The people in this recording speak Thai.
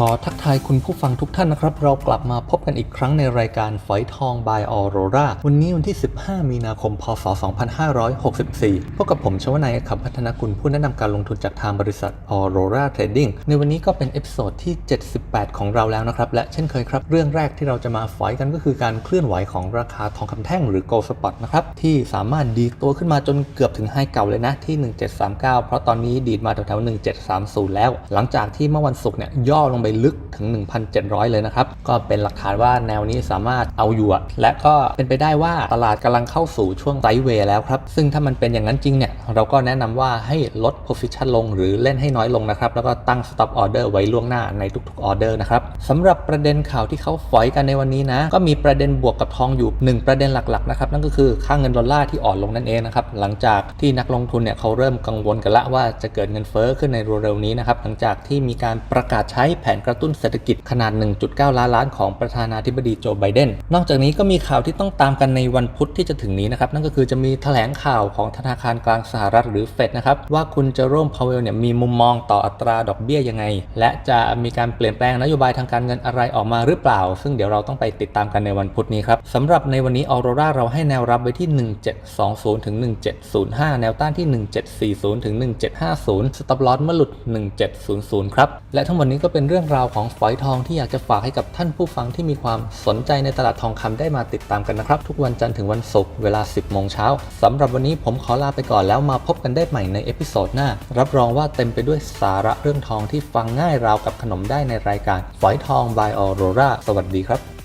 ขอทักทายคุณผู้ฟังทุกท่านนะครับ เรากลับมาพบกันอีกครั้งในรายการฝอยทอง by Aurora วันนี้วันที่ 15 มีนาคม พศ 2564 พบกับผมชวนายขับพัฒนาคุณผู้แนะนำการลงทุนจากทางบริษัท Aurora Trading ในวันนี้ก็เป็นเอพิโซดที่ 78 ของเราแล้วนะครับ และเช่นเคยครับ เรื่องแรกที่เราจะมาฝอยกันก็คือการเคลื่อนไหวของราคาทองคำแท่งหรือ Gold Spot นะครับที่สามารถดีดตัวขึ้นมาจนเกือบถึงไฮเก่าเลยนะที่ 1739 เพราะตอนนี้ดีดมาแถวๆ1730 แล้ว หลังจากที่เมื่อวันศุกร์เนี่ยย่อลงไปไปลึกถึง 1,700 เลยนะครับ ก็เป็นหลักฐานว่าแนวนี้สามารถเอาอยู่และก็เป็นไปได้ว่าตลาดกำลังเข้าสู่ช่วงไซด์เวย์แล้วครับ ซึ่งถ้ามันเป็นอย่างนั้นจริงเนี่ย เราก็แนะนำว่าให้ลด position ลงหรือเล่นให้น้อยลงนะครับ แล้วก็ตั้ง stop order ไว้ล่วงหน้าในทุกๆ order นะครับสำหรับประเด็นข่าวที่เขาฝอยกันในวันนี้นะ ก็มีประเด็นบวกกับทองอยู่หนึ่งประเด็นหลักๆนะครับนั่นก็คือค่าเงินดอลลาร์ที่อ่อนลงนั่นเองนะครับหลังจากที่นักลงทุนเนี่ยเขาเริ่มกังวลกันละว่าจะเกิดเงินเฟ้อขึ้นในเร็วๆนี้นะครับหลังจากที่มีการประกาศใช้แผนกระตุ้นเศรษฐกิจขนาด 1.9 ล้านล้านของประธานาธิบดีโจไบเดน นอกจากนี้ก็มีข่าวที่ต้องตามกันในวันพุธที่จะถึงนี้นะครับ นั่นก็คือจะมีแถลงข่าวของธนาคารกลางสหรัฐหรือเฟดนะครับว่าคุณเจอโรมพาวเวลเนี่ยมีมุมมองต่ออัตราดอกเบี้ยยังไง และจะมีการเปลี่ยนแปลงนโยบายทางการเงินอะไรออกมาหรือเปล่า ซึ่งเดี๋ยวเราต้องไปติดตามกันในวันพุธนี้ครับสำหรับในวันนี้ออโรราเราให้แนวรับไว้ที่ 1720ถึง1705 แนวต้านที่ 1740ถึง1750สต็อปลอสเมื่อหลุด 1700 ครับและทั้งหมดนี้ก็เป็นเรื่องราวของฝอยทองที่อยากจะฝากให้กับท่านผู้ฟังที่มีความสนใจในตลาดทองคำได้มาติดตามกันนะครับ ทุกวันจันทร์ถึงวันศุกร์เวลา 10 โมงเช้าสำหรับวันนี้ผมขอลาไปก่อนแล้วมาพบกันได้ใหม่ในเอพิโซดหน้า รับรองว่าเต็มไปด้วยสาระเรื่องทองที่ฟังง่ายราวกับขนมได้ในรายการฝอยทอง by Aurora สวัสดีครับ